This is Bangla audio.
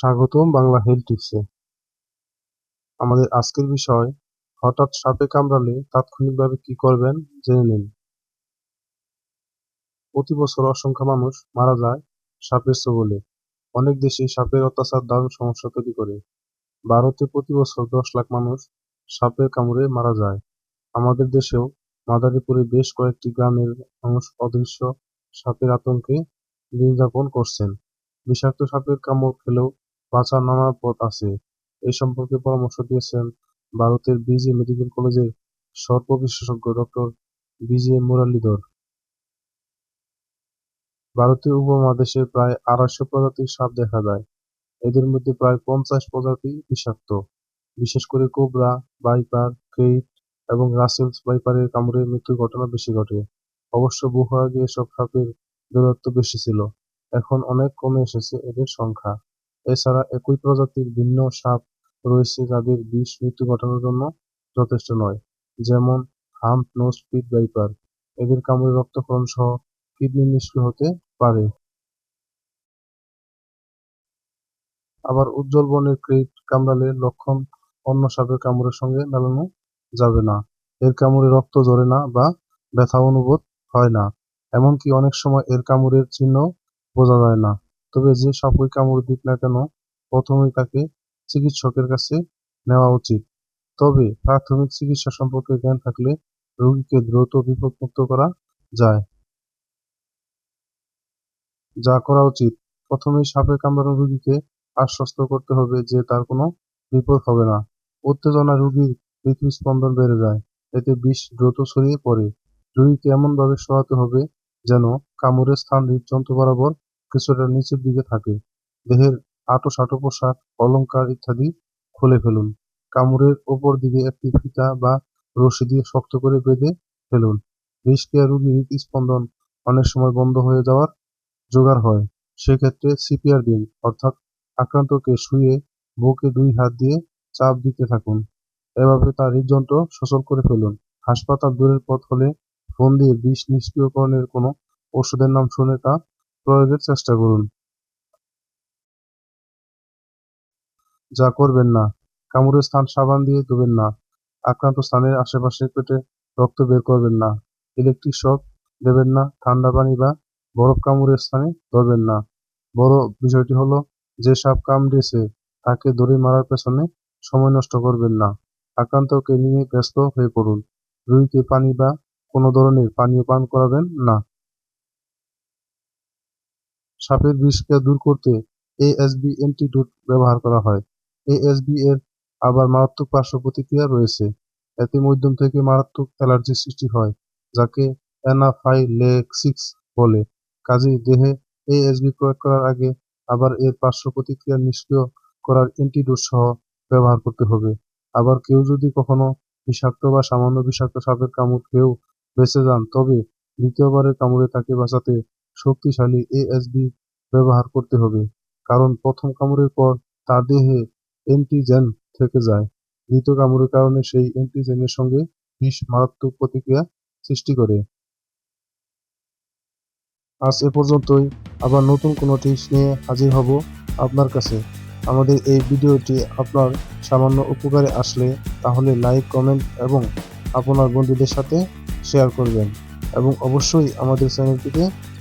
স্বাগতম বাংলা হেলথ টিপসে। আমাদের আজকের বিষয়, হঠাৎ সাপে কামড়ালে তাৎক্ষণিকভাবে কি করবেন জেনে নিন। প্রতি বছর অসংখ্য মানুষ মারা যায় সাপের ছোবলে অনেক দেশে সাপের অত্যাচার দারুণ সমস্যা তৈরি করে। ভারতে প্রতি বছর দশ লাখ মানুষ সাপের কামড়ে মারা যায়। আমাদের দেশেও মাদারীপুরে বেশ কয়েকটি গ্রামের মানুষ অদৃশ্য সাপের আতঙ্কে দিন যাপন করছেন। বিষাক্ত সাপের কামড় খেলেও বাঁচার নানা পথ আছে। এই সম্পর্কে পরামর্শ দিয়েছেন ভারতের বিজে মেডিকেল কলেজের সর্প বিশেষজ্ঞ ডক্টর বিজে মুরালিধর। ভারতীয় উপমহাদেশে প্রায় আড়াইশো প্রজাতির সাপ দেখা যায়। এদের মধ্যে প্রায় পঞ্চাশ প্রজাতি বিষাক্ত। বিশেষ করে কোবরা, ভাইপার ক্রেইট এবং রাসেলস ভাইপারের কামড়ে মৃত্যুর ঘটনা বেশি ঘটে। অবশ্য বহু আগে এসব সাপের দূরত্ব বেশি ছিল। এখন অনেক কমে এসেছে এদের সংখ্যা। এছাড়া একই প্রজাতির ভিন্ন সাপ রয়েছে যাদের বিষ মৃত্যু ঘটানোর জন্য যথেষ্ট নয়, যেমন হাম্প, নোজ, পিট, ভাইপার। এদের কামড়ে রক্তক্ষরণ সহ কিডনি নিষ্ক্রিয় হতে পারে। আবার উজ্জ্বল বর্ণের ক্রেট কামড়ালে লক্ষণ অন্য সাপের কামড়ের সঙ্গে মেলানো যাবে না। এর কামড়ে রক্ত ঝরে না বা ব্যথা অনুভূত হয় না, এমনকি অনেক সময় এর কামড়ের চিহ্ন বোঝা যায় না। তবে যে সাপই কামড় দিক না কেন, প্রথমেই তাকে চিকিৎসকের কাছে নেওয়া উচিত। তবে প্রাথমিক চিকিৎসা সম্পর্কে জ্ঞান থাকলে রোগীকে দ্রুত বিপদমুক্ত করা যায়। যা করা উচিত। প্রথমেই সাপে কামড়ানো রোগীকে আশ্বস্ত করতে হবে যে তার কোনো বিপদ হবে না। উত্তেজনা রোগীর হৃৎস্পন্দন বেড়ে যায়, এতে বিষ দ্রুত ছড়িয়ে পড়ে। রোগীকে এমনভাবে শোয়াতে হবে যেন কামড়ের স্থান হৃদযন্ত্র বরাবর কিছুটা নিচের দিকে থাকে। দেহের আঁটো-সাঁটো পোশাক অলংকার ইত্যাদি খুলে ফেলুন। কামড়ের ওপর দিকে একটি ফিতা বা রশি দিয়ে শক্ত করে বেঁধে ফেলুন। বিষক্রিয়া রোগীর হৃদস্পন্দন অনেক সময় বন্ধ হয়ে যাওয়ার জোগাড় হয়। সেক্ষেত্রে সিপিআর দিন, অর্থাৎ আক্রান্তকে শুয়ে বুকে দুই হাত দিয়ে চাপ দিতে থাকুন। এভাবে তার হৃদযন্ত্র সচল করে ফেলুন। হাসপাতাল দূরের পথ হলে ফোন দিয়ে বিষ নিষ্ক্রিয়করণের কোনো ওষুধের নাম শুনে তা প্রয়োগের চেষ্টা করুন। যা করবেন না। কামড়ের স্থান সাবান দিয়ে ধুবেন না। আক্রান্ত স্থানের আশেপাশে পেটে রক্ত বের করবেন না। ইলেকট্রিক শক দেবেন না। ঠান্ডা পানি বা বরফ কামড়ের স্থানে ধরবেন না। বড় বিষয়টি হলো, যে সাপ কামড়েছে তাকে দড়ি মারার পেছনে সময় নষ্ট করবেন না। আক্রান্তকে নিয়ে ব্যস্ত হয়ে পড়ুন। রুগীকে পানি বা কোনো ধরনের পানীয় পান করাবেন না। সাপের বিষকে দূর করতে এএসবি অ্যান্টিডোট ব্যবহার করা হয়। এএসবি এর আবার মারাত্মক পার্শ্ব প্রতিক্রিয়া রয়েছে। এতে মধ্যম থেকে মারাত্মক অ্যালার্জি সৃষ্টি হয়, যাকে অ্যানাফাইলেক্সিস বলে। কাজেই দেহে এএসবি প্রয়োগ করার আগে আবার এর পার্শ্ব প্রতিক্রিয়া নিষ্ক্রিয় করার অ্যান্টিডোট সহ ব্যবহার করতে হবে। আবার কেউ যদি কখনো বিষাক্ত বা সামান্য বিষাক্ত সাপের কামড় খেয়েও বেঁচে যান, তবে দ্বিতীয়বারের কামড়ে তাকে বাঁচাতে শক্তিশালী এএসবি ব্যবহার করতে হবে। কারণ প্রথম কামড়ের পর তার দেহে অ্যান্টিজেন থেকে যায়। দ্বিতীয় কামড়ের কারণে সেই অ্যান্টিজেনের সঙ্গে বিষ মারাত্মক প্রতিক্রিয়া সৃষ্টি করে। আজ এ পর্যন্তই। আবার নতুন কোনো টিপস নিয়ে হাজির হব আপনার কাছে। আমাদের এই ভিডিওটি আপনার সামান্য উপকারে আসলে তাহলে লাইক কমেন্ট এবং আপনার বন্ধুদের সাথে শেয়ার করবেন। এবং অবশ্যই আমাদের চ্যানেলটিকে